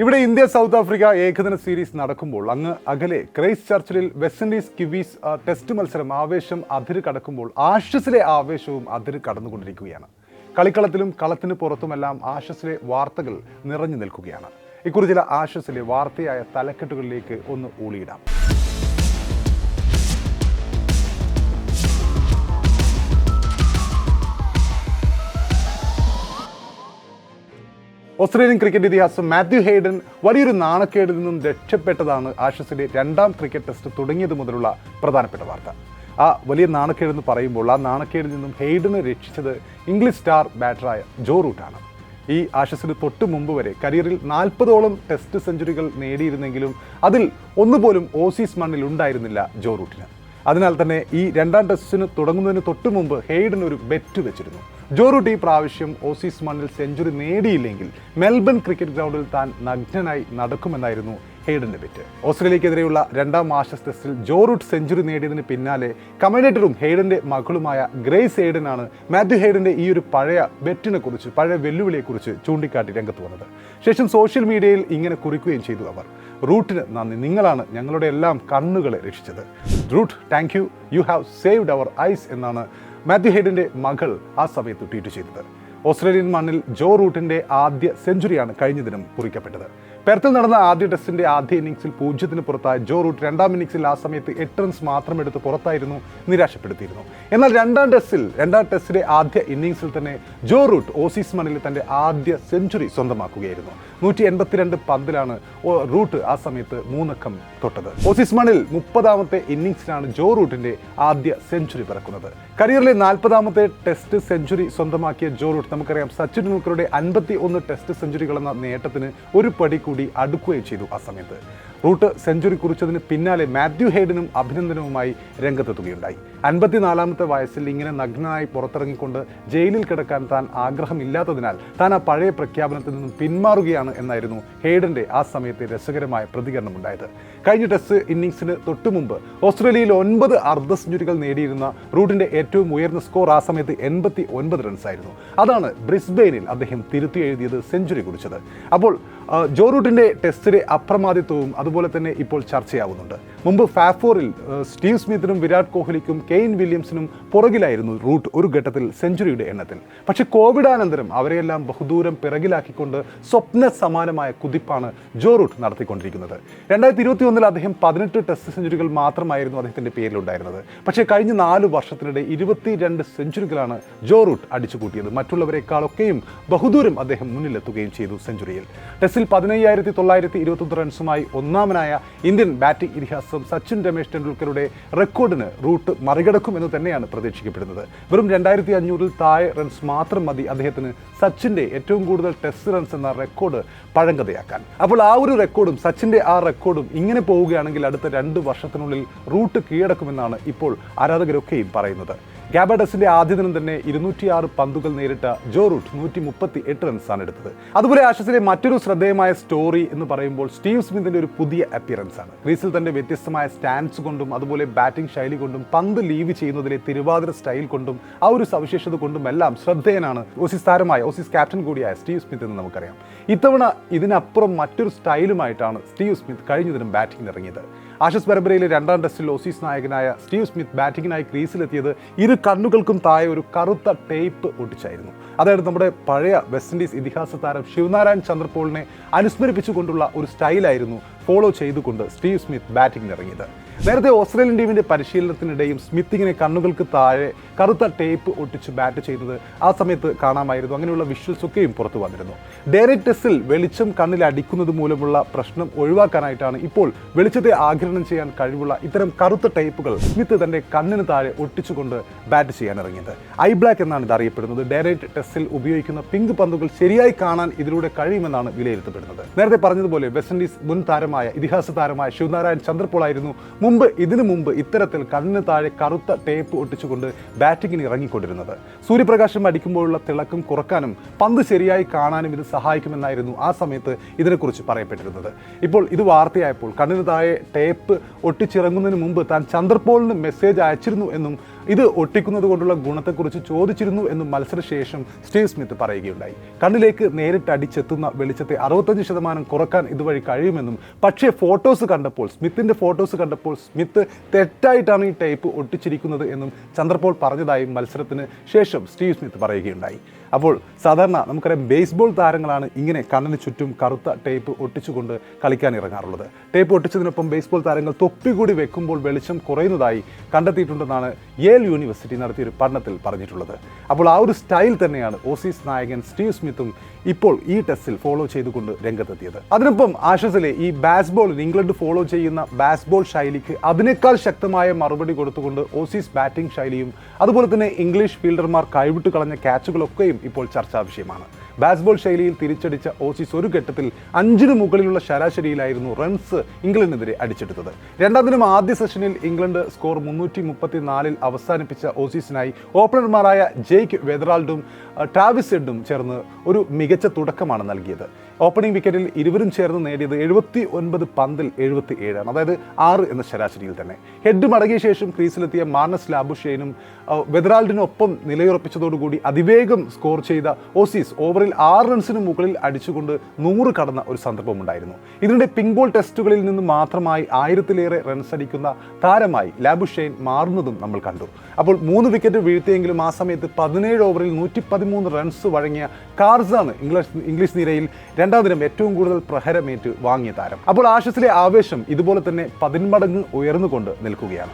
ഇവിടെ India South Africa ഏകദിന series നടക്കുമ്പോൾ അങ്ങ് അകലെ ക്രൈസ്റ്റ് ചർച്ചിലിൽ വെസ്റ്റ് ഇൻഡീസ് കിവീസ് ടെസ്റ്റ് മത്സരം ആവേശം അതിര് കടക്കുമ്പോൾ ആഷസിലെ ആവേശവും അതിര് കടന്നുകൊണ്ടിരിക്കുകയാണ്. കളിക്കളത്തിലും കളത്തിന് പുറത്തുമെല്ലാം ആഷസിലെ വാർത്തകൾ നിറഞ്ഞു നിൽക്കുകയാണ്. ഇക്കുറി ചില ആഷസിലെ വാർത്തയായ തലക്കെട്ടുകളിലേക്ക് ഒന്ന് ഊളിയിടാം. ഓസ്ട്രേലിയൻ ക്രിക്കറ്റ് ഇതിഹാസം മാത്യു ഹെയ്ഡൻ വലിയൊരു നാണക്കേടിൽ നിന്നും രക്ഷപ്പെട്ടതാണ് ആഷസിലെ രണ്ടാം ക്രിക്കറ്റ് ടെസ്റ്റ് തുടങ്ങിയത് മുതലുള്ള പ്രധാനപ്പെട്ട വാർത്ത. ആ വലിയ നാണക്കേടെന്ന് പറയുമ്പോൾ ആ നാണക്കേടിൽ നിന്നും ഹെയ്ഡനെ രക്ഷിച്ചത് ഇംഗ്ലീഷ് സ്റ്റാർ ബാറ്ററായ ജോ റൂട്ടാണ്. ഈ ആഷസിന് തൊട്ട് മുമ്പ് വരെ കരിയറിൽ നാൽപ്പതോളം ടെസ്റ്റ് സെഞ്ചുറികൾ നേടിയിരുന്നെങ്കിലും അതിൽ ഒന്നുപോലും ഓസീസ് മണ്ണിൽ ഉണ്ടായിരുന്നില്ല ജോ റൂട്ടിന്. അതിനാൽ തന്നെ ഈ രണ്ടാം ടെസ്റ്റിന് തുടങ്ങുന്നതിന് തൊട്ട് മുമ്പ് ഹെയ്ഡൻ ഒരു ബെറ്റ് വെച്ചിരുന്നു. ജോറൂട്ട് ഈ പ്രാവശ്യം ഓസീസ് മണ്ണിൽ സെഞ്ചുറി നേടിയില്ലെങ്കിൽ മെൽബൺ ക്രിക്കറ്റ് ഗ്രൗണ്ടിൽ താൻ നഗ്നനായി നടക്കുമെന്നായിരുന്നു ഹെയ്ഡന്റെ ബെറ്റ്. ഓസ്ട്രേലിയക്കെതിരെയുള്ള രണ്ടാം ആഷസ് ടെസ്റ്റിൽ ജോറൂട്ട് സെഞ്ചുറി നേടിയതിന് പിന്നാലെ കമന്റേറ്ററും ഹെയ്ഡന്റെ മകളുമായ ഗ്രേസ് ഹെയ്ഡനാണ് മാത്യു ഹെയ്ഡന്റെ ഈ ഒരു പഴയ ബെറ്റിനെ കുറിച്ച് പഴയ വെല്ലുവിളിയെക്കുറിച്ച് ചൂണ്ടിക്കാട്ടി രംഗത്ത് വന്നത്. ശേഷം സോഷ്യൽ മീഡിയയിൽ ഇങ്ങനെ കുറിക്കുകയും ചെയ്തു അവർ. റൂട്ടിന് നന്ദി. നിങ്ങളാണ് ഞങ്ങളുടെ എല്ലാം കണ്ണുകളെ രക്ഷിച്ചത്. Root thank you you have saved our eyes എന്നാണ് മാത്യു ഹെയ്ഡിന്റെ മകൾ ആ സമയത്ത് ട്വീറ്റ് ചെയ്തത്. ഓസ്ട്രേലിയൻ മണ്ണിൽ ജോ റൂട്ടിന്റെ ആദ്യ സെഞ്ചുറിയാണ് കഴിഞ്ഞ ദിനം കുറിക്കപ്പെട്ടത്. പെർത്തിൽ നടന്ന ആദ്യ ടെസ്റ്റിന്റെ ആദ്യ ഇന്നിംഗ്സിൽ പൂജ്യത്തിന് പുറത്തായ. ജോ റൂട്ട് രണ്ടാം ഇന്നിംഗ്സിൽ ആ സമയത്ത് എട്ട് റൺസ് മാത്രം എടുത്ത് പുറത്തായിരുന്നു നിരാശപ്പെടുത്തിയിരുന്നു. എന്നാൽ രണ്ടാം ടെസ്റ്റിൽ രണ്ടാം ടെസ്റ്റിലെ ആദ്യ ഇന്നിംഗ്സിൽ തന്നെ ജോ റൂട്ട് ഓസീസ് മണിൽ തന്റെ ആദ്യ സെഞ്ചുറി സ്വന്തമാക്കുകയായിരുന്നു. നൂറ്റി എൺപത്തിരണ്ട് പന്തിലാണ് റൂട്ട് ആ സമയത്ത് മൂന്നക്കം തൊട്ടത്. ഓസീസ് മണ്ണിൽ മുപ്പതാമത്തെ ഇന്നിംഗ്സിലാണ് ജോ റൂട്ടിന്റെ ആദ്യ സെഞ്ചുറി പിറക്കുന്നത്. കരിയറിലെ നാൽപ്പതാമത്തെ ടെസ്റ്റ് സെഞ്ചുറി സ്വന്തമാക്കിയ ജോ റൂട്ട് നമുക്കറിയാം സച്ചിൻ ടെണ്ടുൽക്കറുടെ അൻപത്തി ഒന്ന് ടെസ്റ്റ് സെഞ്ചുറികൾ എന്ന നേട്ടത്തിന് ഒരു പടി കൂടി അടുക്കുകയും ചെയ്തു ആ സമയത്ത്. റൂട്ട് സെഞ്ചുറി കുറിച്ചതിന് പിന്നാലെ മാത്യു ഹെയ്ഡനും അഭിനന്ദനവുമായി രംഗത്തെത്തുകയുണ്ടായി. അൻപത്തിനാലാമത്തെ വയസ്സിൽ ഇങ്ങനെ നഗ്നനായി പുറത്തിറങ്ങിക്കൊണ്ട് ജയിലിൽ കിടക്കാൻ താൻ ആഗ്രഹമില്ലാത്തതിനാൽ താൻ ആ പഴയ പ്രഖ്യാപനത്തിൽ നിന്നും പിന്മാറുകയാണ് എന്നായിരുന്നു ഹെയ്ഡന്റെ ആ സമയത്തെ രസകരമായ പ്രതികരണം ഉണ്ടായത് കഴിഞ്ഞ ടെസ്റ്റ് ഇന്നിംഗ്സിന് തൊട്ടുമുമ്പ് ഓസ്ട്രേലിയയിൽ ഒൻപത് അർദ്ധ സെഞ്ചുറികൾ നേടിയിരുന്ന റൂട്ടിന്റെ ഏറ്റവും ഉയർന്ന സ്കോർ ആ സമയത്ത് എൺപത്തി ഒൻപത് റൺസ് ആയിരുന്നു അതാണ് ബ്രിസ്ബെയിനിൽ അദ്ദേഹം തിരുത്തി എഴുതിയത് സെഞ്ചുറി കുറിച്ചത്. അപ്പോൾ ജോ റൂട്ടിന്റെ ടെസ്റ്റിലെ അപ്രമാദിത്വവും അതുപോലെ തന്നെ ഇപ്പോൾ ചർച്ചയാവുന്നുണ്ട്. മുമ്പ് ഫാഫോറിൽ സ്റ്റീവ് സ്മിത്തിനും വിരാട് കോഹ്ലിക്കും കെയ്ൻ വില്യംസിനും പുറകിലായിരുന്നു റൂട്ട് ഒരു ഘട്ടത്തിൽ സെഞ്ചുറിയുടെ എണ്ണത്തിൽ. പക്ഷേ കോവിഡാനന്തരം അവരെയെല്ലാം ബഹുദൂരം പിറകിലാക്കിക്കൊണ്ട് സ്വപ്ന സമാനമായ കുതിപ്പാണ് ജോ റൂട്ട് നടത്തിക്കൊണ്ടിരിക്കുന്നത്. രണ്ടായിരത്തി ഇരുപത്തി ഒന്നിൽ അദ്ദേഹം പതിനെട്ട് ടെസ്റ്റ് സെഞ്ചുറികൾ മാത്രമായിരുന്നു അദ്ദേഹത്തിന്റെ പേരിലുണ്ടായിരുന്നത്. പക്ഷേ കഴിഞ്ഞ നാല് വർഷത്തിനിടെ ഇരുപത്തിരണ്ട് സെഞ്ചുറികളാണ് ജോ റൂട്ട് അടിച്ചുകൂട്ടിയത്. മറ്റുള്ളവരെക്കാളൊക്കെയും ബഹുദൂരം അദ്ദേഹം മുന്നിലെത്തുകയും ചെയ്തു സെഞ്ചുറിയിൽ. ടെസ്റ്റിൽ പതിനയ്യായിരത്തി തൊള്ളായിരത്തി ഇരുപത്തൊന്ന് റൺസുമായി ഒന്നാമനായ ഇന്ത്യൻ ബാറ്റിംഗ് ഇതിഹാസം സച്ചിൻ രമേശ് ടെണ്ടുൽക്കറുടെ റെക്കോർഡിന് റൂട്ട് മറികടക്കും എന്ന് തന്നെയാണ് പ്രതീക്ഷിക്കപ്പെടുന്നത്. വെറും രണ്ടായിരത്തി അഞ്ഞൂറിൽ താഴെ റൺസ് മാത്രം മതി അദ്ദേഹത്തിന് സച്ചിന്റെ ഏറ്റവും കൂടുതൽ ടെസ്റ്റ് റൺസ് എന്ന റെക്കോർഡ് പഴങ്കഥയാക്കാൻ. അപ്പോൾ ആ ഒരു റെക്കോർഡും സച്ചിന്റെ ആ റെക്കോർഡും ഇങ്ങനെ പോവുകയാണെങ്കിൽ അടുത്ത രണ്ട് വർഷത്തിനുള്ളിൽ റൂട്ട് കീഴടക്കുമെന്നാണ് ഇപ്പോൾ ആരാധകരൊക്കെയും പറയുന്നത്. ഗാബഡസിന്റെ ആദ്യ ദിനം തന്നെ ഇരുന്നൂറ്റിയാറ് പന്തുകൾ നേരിട്ട ജോ റൂട്ട് നൂറ്റി മുപ്പത്തി എട്ട് റൺസാണ് എടുത്തത്. അതുപോലെ ആഷസിലെ മറ്റൊരു ശ്രദ്ധേയമായ സ്റ്റോറി എന്ന് പറയുമ്പോൾ സ്റ്റീവ് സ്മിത്തിന്റെ ഒരു പുതിയ അപ്പിയറൻസ് ആണ് ക്രീസിൽ തന്റെ വ്യത്യസ്തമായ സ്റ്റാൻസ് കൊണ്ടും അതുപോലെ ബാറ്റിംഗ് ശൈലി കൊണ്ടും പന്ത് ലീവ് ചെയ്യുന്നതിലെ തിരുവാതിര സ്റ്റൈൽ കൊണ്ടും ആ ഒരു സവിശേഷത കൊണ്ടും എല്ലാം ശ്രദ്ധേയനാണ് ഓസീസ് താരമായ ഓസീസ് ക്യാപ്റ്റൻ കൂടിയായ സ്റ്റീവ് സ്മിത്ത് എന്ന് നമുക്കറിയാം. ഇത്തവണ ഇതിനപ്പുറം മറ്റൊരു സ്റ്റൈലുമായിട്ടാണ് സ്റ്റീവ് സ്മിത്ത് കഴിഞ്ഞ ദിനം ബാറ്റിംഗിന് ഇറങ്ങിയത് ആഷസ് പരമ്പരയിലെ രണ്ടാം ടെസ്റ്റിൽ ഓസീസ് നായകനായ സ്റ്റീവ് സ്മിത്ത് ബാറ്റിങ്ങിനായി ക്രീസിലെത്തിയത് ഇരു കണ്ണുകൾക്കും താഴെ ഒരു കറുത്ത ടേപ്പ് ഒട്ടിച്ചായിരുന്നു. അതായത് നമ്മുടെ പഴയ വെസ്റ്റ് ഇൻഡീസ് ഇതിഹാസ താരം ശിവനാരായൺ ചന്ദ്രപോളിനെ അനുസ്മരിപ്പിച്ചുകൊണ്ടുള്ള ഒരു സ്റ്റൈലായിരുന്നു ഫോളോ ചെയ്തുകൊണ്ട് സ്റ്റീവ് സ്മിത്ത് ബാറ്റിങ്ങിന് ഇറങ്ങിയത് നേരത്തെ ഓസ്ട്രേലിയൻ ടീമിന്റെ പരിശീലനത്തിനിടെയും സ്മിത്ത് ഇങ്ങനെ കണ്ണുകൾക്ക് താഴെ കറുത്ത ടേപ്പ് ഒട്ടിച്ച് ബാറ്റ് ചെയ്യുന്നത് ആ സമയത്ത് കാണാമായിരുന്നു. അങ്ങനെയുള്ള വിഷ്വൽസ് ഒക്കെയും പുറത്തു വന്നിരുന്നു. ഡയറക്ട് ടെസ്റ്റിൽ വെളിച്ചം കണ്ണിൽ അടിക്കുന്നത് മൂലമുള്ള പ്രശ്നം ഒഴിവാക്കാനായിട്ടാണ് ഇപ്പോൾ വെളിച്ചത്തെ ആഗിരണം ചെയ്യാൻ കഴിവുള്ള ഇത്തരം കറുത്ത ടേപ്പുകൾ സ്മിത്ത് തന്റെ കണ്ണിന് താഴെ ഒട്ടിച്ചുകൊണ്ട് ബാറ്റ് ചെയ്യാൻ ഇറങ്ങിയത്. ഐ ബ്ലാക്ക് എന്നാണ് ഇത് അറിയപ്പെടുന്നത്. ഡയറക്ട് ടെസ്റ്റിൽ ഉപയോഗിക്കുന്ന പിങ്ക് പന്തുകൾ ശരിയായി കാണാൻ ഇതിലൂടെ കഴിയുമെന്നാണ് വിലയിരുത്തപ്പെടുന്നത്. നേരത്തെ പറഞ്ഞതുപോലെ വെസ്റ്റ് ഇൻഡീസ് മുൻ താരമായ ഇതിഹാസ താരമായ ശിവനാരായൺ ചന്ദ്രപോൾ ആയിരുന്നു മുമ്പ് ഇതിനു മുമ്പ് ഇത്തരത്തിൽ കണ്ണിന് താഴെ കറുത്ത ടേപ്പ് ഒട്ടിച്ചുകൊണ്ട് ബാറ്റിങ്ങിന് ഇറങ്ങിക്കൊണ്ടിരുന്നത്. സൂര്യപ്രകാശം അടിക്കുമ്പോഴുള്ള തിളക്കം കുറക്കാനും പന്ത് ശരിയായി കാണാനും ഇത് സഹായിക്കുമെന്നായിരുന്നു ആ സമയത്ത് ഇതിനെക്കുറിച്ച് പറയപ്പെട്ടിരുന്നത്. ഇപ്പോൾ ഇത് വാർത്തയായപ്പോൾ കണ്ണിന് താഴെ ടേപ്പ് ഒട്ടിച്ചിറങ്ങുന്നതിന് മുമ്പ് താൻ ചന്ദ്രപോളിന് മെസ്സേജ് അയച്ചിരുന്നു എന്നും ഇത് ഒട്ടിക്കുന്നത് കൊണ്ടുള്ള ഗുണത്തെക്കുറിച്ച് ചോദിച്ചിരുന്നു എന്നും മത്സരശേഷം സ്റ്റീവ് സ്മിത്ത് പറയുകയുണ്ടായി. കണ്ണിലേക്ക് നേരിട്ട് അടിച്ചെത്തുന്ന വെളിച്ചത്തെ അറുപത്തഞ്ച് ശതമാനം കുറയ്ക്കാൻ ഇതുവഴി കഴിയുമെന്നും പക്ഷേ ഫോട്ടോസ് കണ്ടപ്പോൾ സ്മിത്തിന്റെ ഫോട്ടോസ് കണ്ടപ്പോൾ സ്മിത്ത് തെറ്റായിട്ടാണ് ഈ ടേപ്പ് ഒട്ടിച്ചിരിക്കുന്നത് എന്നും ചന്ദ്രപോൾ പറഞ്ഞതായും മത്സരത്തിന് ശേഷം സ്റ്റീവ് സ്മിത്ത് പറയുകയുണ്ടായി. അപ്പോൾ സാധാരണ നമുക്കറിയാം ബേസ്ബോൾ താരങ്ങളാണ് ഇങ്ങനെ കണ്ണിന് ചുറ്റും കറുത്ത ടേപ്പ് ഒട്ടിച്ചുകൊണ്ട് കളിക്കാൻ ഇറങ്ങാറുള്ളത്. ടേപ്പ് ഒട്ടിച്ചതിനൊപ്പം ബേസ്ബോൾ താരങ്ങൾ തൊപ്പി കൂടി വെക്കുമ്പോൾ വെളിച്ചം കുറയുന്നതായി കണ്ടെത്തിയിട്ടുണ്ടെന്നാണ് യേൽ യൂണിവേഴ്സിറ്റി നടത്തിയ ഒരു പഠനത്തിൽ പറഞ്ഞിട്ടുള്ളത്. അപ്പോൾ ആ ഒരു സ്റ്റൈൽ തന്നെയാണ് ഓസീസ് നായകൻ സ്റ്റീവ് സ്മിത്തും ഇപ്പോൾ ഈ ടെസ്റ്റിൽ ഫോളോ ചെയ്തുകൊണ്ട് രംഗത്തെത്തിയത്. അതിനൊപ്പം ആഷസിലെ ഈ ബാസ്ബോളിൽ ഇംഗ്ലണ്ട് ഫോളോ ചെയ്യുന്ന ബാസ്ബോൾ ശൈലിക്ക് അതിനേക്കാൾ ശക്തമായ മറുപടി കൊടുത്തുകൊണ്ട് ഓസീസ് ബാറ്റിംഗ് ശൈലിയും അതുപോലെ തന്നെ ഇംഗ്ലീഷ് ഫീൽഡർമാർ കൈവിട്ട് കളഞ്ഞ ക്യാച്ചുകളൊക്കെയും ഇപ്പോൾ ചർച്ചാ വിഷയമാണ്. ബാസ്ബോൾ ശൈലിയിൽ തിരിച്ചടിച്ച ഓസീസ് ഒരു ഘട്ടത്തിൽ അഞ്ചിന് മുകളിലുള്ള ശരാശരിയിലായിരുന്നു റൺസ് ഇംഗ്ലണ്ടിനെതിരെ അടിച്ചെടുത്തത്. രണ്ടാം ദിനം ആദ്യ സെഷനിൽ ഇംഗ്ലണ്ട് സ്കോർ മുന്നൂറ്റി മുപ്പത്തിനാലിൽ അവസാനിപ്പിച്ച ഓസീസിനായി ഓപ്പണർമാരായ ജെയ്ക്ക് വെദറാൾഡും അഹ്, ട്രാവിസ് ഹെഡും ചേർന്ന് ഒരു മികച്ച തുടക്കമാണ് നൽകിയത്. ഓപ്പണിംഗ് വിക്കറ്റിൽ ഇരുവരും ചേർന്ന് നേടിയത് എഴുപത്തി ഒൻപത് പന്തിൽ എഴുപത്തി ഏഴാണ് അതായത് ആറ് എന്ന ശരാശരിയിൽ തന്നെ. ഹെഡ് മടങ്ങിയ ശേഷം ക്രീസിലെത്തിയ മാർണസ് ലാബുഷേനും വെതറാൾഡിനൊപ്പം നിലയുറപ്പിച്ചതോടുകൂടി അതിവേഗം സ്കോർ ചെയ്ത ഓസീസ് ഓവറിൽ ആറ് റൺസിന് മുകളിൽ അടിച്ചുകൊണ്ട് നൂറ് കടന്ന ഒരു സന്ദർഭമുണ്ടായിരുന്നു ഇതിനിടെ പിങ്ക് ബോൾ ടെസ്റ്റുകളിൽ നിന്ന് മാത്രമായി ആയിരത്തിലേറെ റൺസ് അടിക്കുന്ന താരമായി ലാബുഷെയ്ൻ മാറുന്നതും നമ്മൾ കണ്ടു. അപ്പോൾ മൂന്ന് വിക്കറ്റ് വീഴ്ത്തിയെങ്കിലും ആ സമയത്ത് പതിനേഴ് ഓവറിൽ നൂറ്റി പതിമൂന്ന് റൺസ് വഴങ്ങിയ കാർസാണ് ഇംഗ്ലീഷ് ഇംഗ്ലീഷ് നിരയിൽ രണ്ടാം ദിനം ഏറ്റവും കൂടുതൽ പ്രഹരമേറ്റ് വാങ്ങിയ താരം. അപ്പോൾ ആഷസിലെ ആവേശം ഇതുപോലെ തന്നെ പതിന്മടങ്ങ് ഉയർന്നുകൊണ്ട് നിൽക്കുകയാണ്.